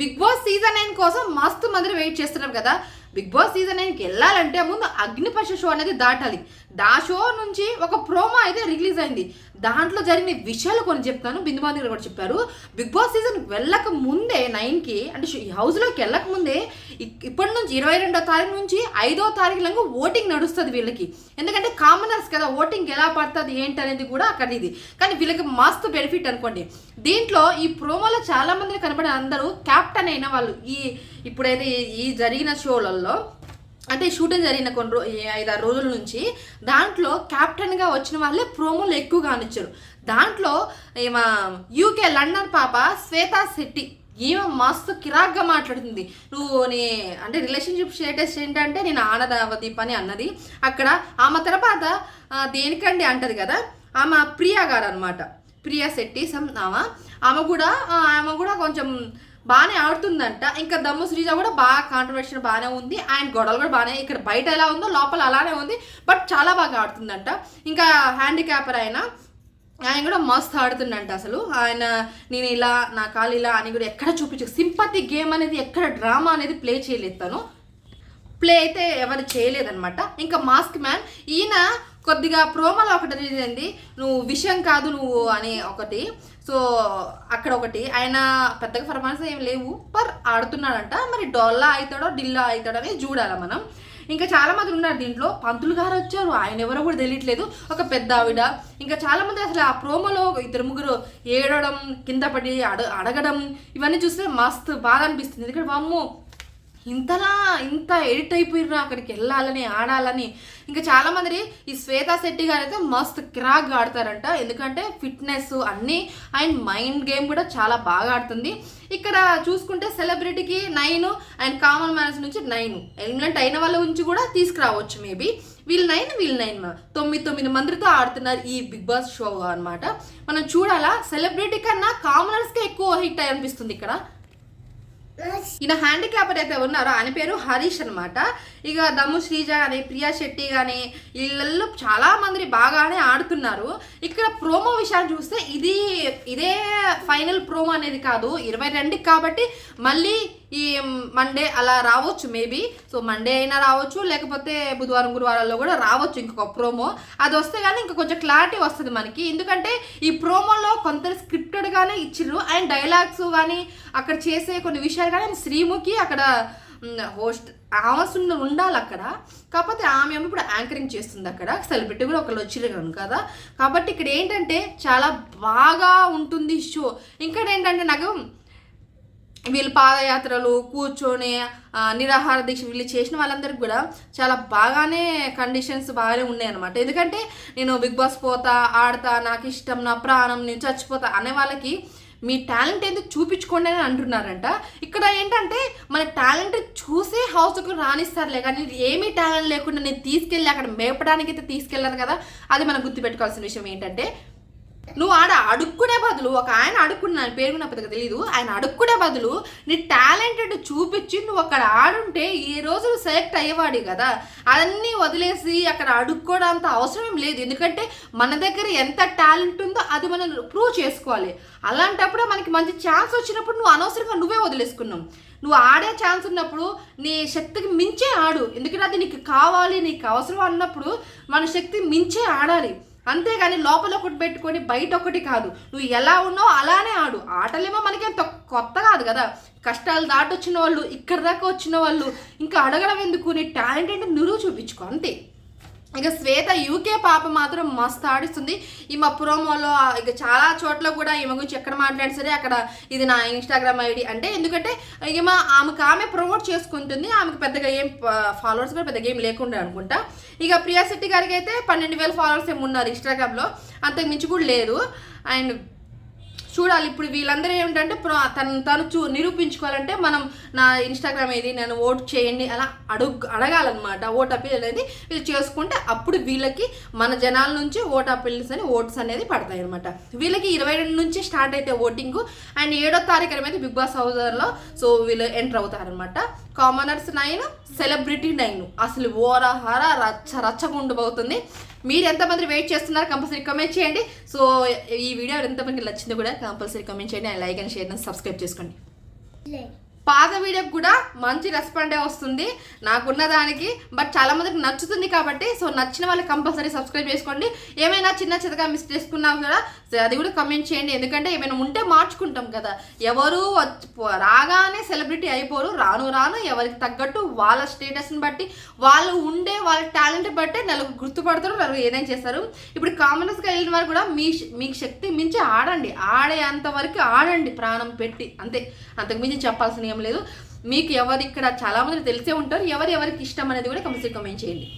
Big boss season nine కోసం మస్తు మందిని వెయిట్ చేస్తున్నారు కదా. బిగ్ బాస్ సీజన్ నైన్కి వెళ్ళాలంటే ముందు అగ్నిపక్ష షో అనేది దాటాలి. దా షో నుంచి ఒక ప్రోమో అయితే రిలీజ్ అయింది. దాంట్లో జరిగిన విషయాలు కొన్ని చెప్తాను. బిందు బాంధి కూడా చెప్పారు. బిగ్ బాస్ సీజన్ వెళ్ళక ముందే నైన్కి అంటే షో- ఈ హౌస్లోకి వెళ్ళక ముందే ఇప్పటి నుంచి ఇరవై రెండో తారీఖు నుంచి ఐదో తారీఖు ఓటింగ్ నడుస్తుంది వీళ్ళకి. ఎందుకంటే కామనర్స్ కదా ఓటింగ్ ఎలా పడుతుంది ఏంటి అనేది కూడా అక్కడ ఇది. కానీ వీళ్ళకి మస్తు బెనిఫిట్ అనుకోండి. దీంట్లో ఈ ప్రోమోలో చాలామంది కనబడే అందరూ క్యాప్టెన్ అయిన వాళ్ళు ఈ ఇప్పుడైతే ఈ జరిగిన షోలలో అంటే షూటింగ్ జరిగిన కొన్ని రో ఐదారు రోజుల నుంచి దాంట్లో కెప్టెన్గా వచ్చిన వాళ్ళే ప్రోమోలు ఎక్కువగా అనిచ్చారు దాంట్లో ఈమె యూకే లండన్ పాప శ్వేతా శెట్టి ఈమె మస్తు కిరాక్గా మాట్లాడుతుంది. నువ్వు నీ అంటే రిలేషన్షిప్ స్టేటస్ ఏంటంటే నేను ఆనదావదీప్ అని అన్నది. అక్కడ ఆమె తర్వాత దేనికండి అంటది కదా ఆమె ప్రియా గారు అనమాట ప్రియా శెట్టి సమ్ ఆమె. ఆమె కూడా ఆమె కూడా కొంచెం బాగానే ఆడుతుందంట. ఇంకా దమ్ము శ్రీజ కూడా బాగా కాంట్రవర్షన్ బాగానే ఉంది. ఆయన గొడవలు కూడా బాగానే ఇక్కడ బయట ఎలా ఉందో లోపల అలానే ఉంది. బట్ చాలా బాగా ఆడుతుందంట. ఇంకా హ్యాండిక్యాపర్ ఆయన ఆయన కూడా మస్తు ఆడుతుండంట అసలు. ఆయన నేను ఇలా నా కాలు ఇలా అని కూడా ఎక్కడ చూపించు సింపతి గేమ్ అనేది ఎక్కడ డ్రామా అనేది ప్లే చేయలేదు తను. ప్లే అయితే ఎవరు చేయలేదన్నమాట. ఇంకా మాస్క్ మ్యాన్ ఈయన కొద్దిగా ప్రోమోలో ఒకటి జరిగింది నువ్వు విషయం కాదు నువ్వు అని ఒకటి. సో అక్కడ ఒకటి. ఆయన పెద్దగా పర్ఫార్మెన్స్ ఏం లేవు. పర్ ఆడుతున్నాడంట. మరి డొల్లా అవుతాడో డిల్లా అవుతాడో అనేది చూడాలి మనం. ఇంకా చాలా మంది ఉన్నారు దీంట్లో. పంతులు గారు వచ్చారు. ఆయన ఎవరో కూడా తెలియట్లేదు. ఒక పెద్ద ఆవిడ. ఇంకా చాలా మంది అసలు ఆ ప్రోమోలో ఇద్దరు ముగ్గురు ఏడవడం కింద పడి అడ అడగడం ఇవన్నీ చూస్తే మస్తు బాధ అనిపిస్తుంది. ఎందుకంటే వామ్మో ఇంతలా ఇంత ఎడిట్ అయిపోయిర్రు అక్కడికి వెళ్ళాలని ఆడాలని. ఇంకా చాలామంది ఈ శ్వేతా శెట్టి గారు అయితే మస్త్ క్రాక్ ఆడతారంట. ఎందుకంటే ఫిట్నెస్ అన్నీ అండ్ మైండ్ గేమ్ కూడా చాలా బాగా ఆడుతుంది. ఇక్కడ చూసుకుంటే సెలబ్రిటీకి నైన్ అండ్ కామన్ మ్యాన్స్ నుంచి నైన్. ఎలిమినెంట్ అయిన వాళ్ళ నుంచి కూడా తీసుకురావచ్చు మేబీ. వీళ్ళు నైన్ వీళ్ళు నైన్ తొమ్మిది తొమ్మిది మందితో ఆడుతున్నారు ఈ బిగ్ బాస్ షో అన్నమాట. మనం చూడాలా సెలబ్రిటీ కన్నా కామనర్స్కే ఎక్కువ హిట్ అనిపిస్తుంది ఇక్కడ. ఈయన హ్యాండిక్యాప్డ్ అయితే ఉన్నారో ఆయన పేరు హరీష్ అనమాట ఇక దమ్ము శ్రీజ కానీ ప్రియా శెట్టి కానీ వీళ్ళల్లో చాలా మంది బాగానే ఆడుతున్నారు. ఇక్కడ ప్రోమో విషయాన్ని చూస్తే ఇది ఇదే ఫైనల్ ప్రోమో అనేది కాదు. ఇరవై రెండుకి కాబట్టి మళ్ళీ ఈ మండే అలా రావచ్చు మేబీ సో మండే అయినా రావచ్చు లేకపోతే బుధవారం గురువారాల్లో కూడా రావచ్చు ఇంకొక ప్రోమో అది వస్తే కానీ ఇంకా కొంచెం క్లారిటీ వస్తుంది మనకి. ఎందుకంటే ఈ ప్రోమోలో కొంత స్క్రిప్టెడ్గానే ఇచ్చిర్రు. అండ్ డైలాగ్స్ కానీ అక్కడ చేసే కొన్ని విషయాలు కానీ శ్రీముఖి అక్కడ హోస్ట్ ఆమె ఉండాలి అక్కడ కాకపోతే ఆమె ఏమో ఇప్పుడు యాంకరింగ్ చేస్తుంది అక్కడ సెలబ్రిటీ కూడా ఒకళ్ళు వచ్చిర్రు కదా. కాబట్టి ఇక్కడ ఏంటంటే చాలా బాగా ఉంటుంది షో. ఇంకా ఏంటంటే నాకు వీళ్ళు పాదయాత్రలు కూర్చొని నిరాహార దీక్ష వీళ్ళు చేసిన వాళ్ళందరికీ కూడా చాలా బాగానే కండిషన్స్ బాగానే ఉన్నాయి అనమాట ఎందుకంటే నేను బిగ్ బాస్ పోతా ఆడతా నాకు ఇష్టం నా ప్రాణం నేను చచ్చిపోతా అనే వాళ్ళకి మీ టాలెంట్ ఏందో చూపించుకోండి అని అంటున్నారంట. ఇక్కడ ఏంటంటే మన టాలెంట్ చూసే హౌస్కు రాణిస్తారులే కానీ ఏమీ టాలెంట్ లేకుండా నేను తీసుకెళ్ళి అక్కడ మేపడానికి అయితే తీసుకెళ్ళాను కదా అది మనం గుర్తుపెట్టుకోవాల్సిన విషయం ఏంటంటే నువ్వు ఆడ అడుక్కునే బదులు ఒక ఆయన అడుక్కున్న పేరు కూడా పెద్దగా తెలియదు ఆయన అడుక్కునే బదులు నీ టాలెంటెడ్ చూపించి నువ్వు అక్కడ ఆడుంటే ఈ రోజు సెలెక్ట్ అయ్యేవాడి కదా. అవన్నీ వదిలేసి అక్కడ అడుక్కోవడంత అవసరం లేదు. ఎందుకంటే మన దగ్గర ఎంత టాలెంట్ ఉందో అది మనం ప్రూవ్ చేసుకోవాలి. అలాంటప్పుడే మనకి మంచి ఛాన్స్ వచ్చినప్పుడు నువ్వు అనవసరంగా నువ్వే వదిలేసుకున్నావు. నువ్వు ఆడే ఛాన్స్ ఉన్నప్పుడు నీ శక్తికి మించే ఆడు. ఎందుకంటే అది నీకు కావాలి నీకు అవసరం అన్నప్పుడు మన శక్తి మించే ఆడాలి. అంతేగాని లోపల ఒకటి పెట్టుకొని బయట ఒకటి కాదు. నువ్వు ఎలా ఉన్నావు అలానే ఆడు. ఆటలేమో మనకేం కొత్త కాదు కదా. కష్టాలు దాటొచ్చిన వాళ్ళు ఇక్కడ దాకా వచ్చిన వాళ్ళు ఇంకా అడగడం ఎందుకు? నీ టాలెంట్ ఏంటో? నురువు చూపించుకో అంతే. ఇక శ్వేత యూకే పాప మాత్రం మస్తు ఆడిస్తుంది. ఈమె ప్రోమోలో ఇక చాలా చోట్ల కూడా ఈమె గురించి ఎక్కడ మాట్లాడినా సరే అక్కడ ఇది నా ఇన్స్టాగ్రామ్ ఐడి అంటే ఎందుకంటే ఈమె ఆమెకు ఆమె ప్రమోట్ చేసుకుంటుంది. ఆమెకు పెద్దగా ఏం ఫాలోవర్స్ కూడా పెద్దగా ఏం లేకుండా అనుకుంటా. ఇక ప్రియా శెట్టి గారికి అయితే పన్నెండు వేల ఫాలోవర్స్ ఏమి ఉన్నారు ఇన్స్టాగ్రామ్లో అంతకు మించి కూడా లేదు. అండ్ చూడాలి. ఇప్పుడు వీళ్ళందరూ ఏమిటంటే ప్ర- తను తను చూ నిరూపించుకోవాలంటే మనం నా ఇన్స్టాగ్రామ్ ఏది నేను ఓట్ చేయండి అలా అడుగు అడగాలన్నమాట. ఓట్ అప్పీల్ అనేది వీళ్ళు చేసుకుంటే అప్పుడు వీళ్ళకి మన జనాల నుంచి ఓట్ అప్పీల్స్ అని ఓట్స్ అనేది పడతాయి అనమాట వీళ్ళకి ఇరవై రెండు నుంచి స్టార్ట్ అయితే ఓటింగ్. అండ్ ఏడో తారీఖు అనేది బిగ్ బాస్ హౌజర్లో సో వీళ్ళు ఎంటర్ అవుతారనమాట కామనర్స్ నైన్ సెలబ్రిటీ నైన్. అసలు ఓరహార రచ్చ రచ్చగుండబోతుంది మీరు ఎంతమంది వెయిట్ చేస్తున్నారు కంపల్సరీ కమెంట్ చేయండి. సో ఈ వీడియో ఎంతమందికి నచ్చిందో కూడా కంపల్సరీ కమెంట్ చేయండి. And like and share and subscribe చేసుకోండి. పాత వీడియోకి కూడా మంచి రెస్పాండే వస్తుంది. నాకున్న దానికి బట్ చాలా మందికి నచ్చుతుంది కాబట్టి సో నచ్చిన వాళ్ళు కంపల్సరీ సబ్స్క్రైబ్ చేసుకోండి. ఏమైనా చిన్న చిన్నగా మిస్ చేసుకున్నా కూడా సో అది కూడా కమెంట్ చేయండి. ఎందుకంటే ఏమైనా ఉంటే మార్చుకుంటాం కదా. ఎవరు వచ్చి- రాగానే సెలబ్రిటీ అయిపోరు. రాను రాను ఎవరికి తగ్గట్టు వాళ్ళ స్టేటస్ని బట్టి వాళ్ళు ఉండే వాళ్ళ టాలెంట్ బట్టి నలుగురు గుర్తుపడతారు నలుగురు ఏదైనా చేస్తారు. ఇప్పుడు కామనర్స్గా వెళ్ళిన వారు కూడా మీ మీకు శక్తి మించి ఆడండి. ఆడే అంతవరకు ఆడండి ప్రాణం పెట్టి. అంతే. అంతకు మించి చెప్పాల్సిన ఏం లేదు. మీకు ఎవరు ఇక్కడ చాలా మంది తెలిసే ఉంటారు. ఎవరు ఎవరికి ఇష్టం అనేది కూడా కంపల్సరీ కమెంట్ చేయండి.